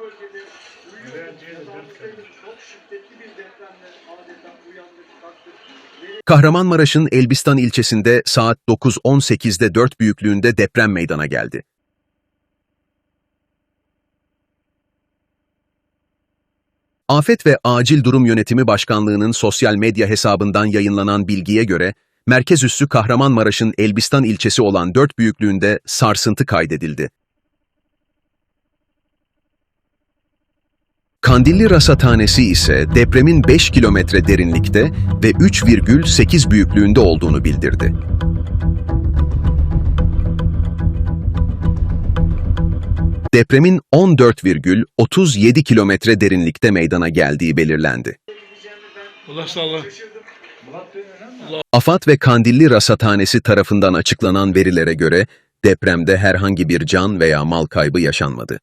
bölgede Kahramanmaraş'ın Elbistan ilçesinde saat 9.18'de 4 büyüklüğünde deprem meydana geldi. Afet ve Acil Durum Yönetimi Başkanlığı'nın sosyal medya hesabından yayınlanan bilgiye göre, merkez üssü Kahramanmaraş'ın Elbistan ilçesi olan 4 büyüklüğünde sarsıntı kaydedildi. Kandilli Rasathanesi ise depremin 5 kilometre derinlikte ve 3,8 büyüklüğünde olduğunu bildirdi. Depremin 14,37 kilometre derinlikte meydana geldiği belirlendi. Allah önemli. AFAD ve Kandilli Rasathanesi tarafından açıklanan verilere göre depremde herhangi bir can veya mal kaybı yaşanmadı.